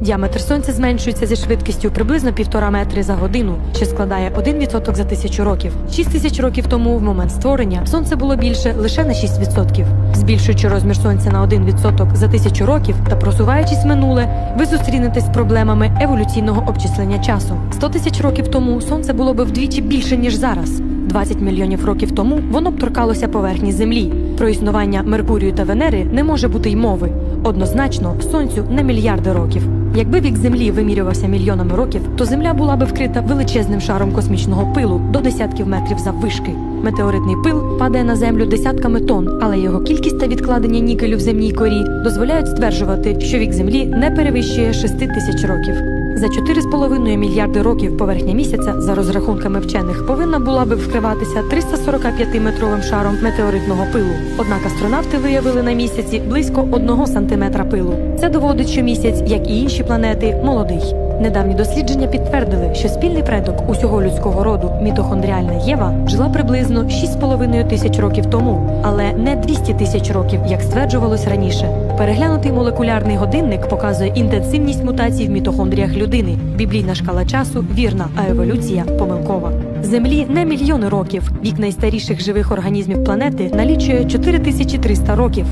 Діаметр сонця зменшується зі швидкістю приблизно півтора метри за годину, що складає 1% за тисячу років. 6 тисяч років тому, в момент створення, сонце було більше лише на 6%. Збільшуючи розмір сонця на 1% за тисячу років та просуваючись в минуле, ви зустрінетесь з проблемами еволюційного обчислення часу. 100 тисяч років тому сонце було би вдвічі більше ніж зараз. 20 мільйонів років тому воно б торкалося поверхні Землі. Про існування Меркурію та Венери не може бути й мови. Однозначно, сонцю на мільярди років. Якби вік Землі вимірювався мільйонами років, то Земля була би вкрита величезним шаром космічного пилу до десятків метрів заввишки. Метеоритний пил падає на землю десятками тонн, але його кількість та відкладення нікелю в земній корі дозволяють стверджувати, що вік Землі не перевищує 6 тисяч років. За 4,5 мільярди років поверхня місяця, за розрахунками вчених, повинна була би вкриватися 345-метровим шаром метеоритного пилу. Однак астронавти виявили на місяці близько 1 сантиметра пилу. Це доводить, що місяць, як і інші планети, молодий. Недавні дослідження підтвердили, що спільний предок усього людського роду мітохондріальна Єва жила приблизно 6,5 тисяч років тому, але не 200 тисяч років, як стверджувалось раніше. Переглянутий молекулярний годинник показує інтенсивність мутацій в мітохондріях людини. Біблійна шкала часу вірна, а еволюція помилкова. Землі не мільйони років. Вік найстаріших живих організмів планети налічує 4300 років.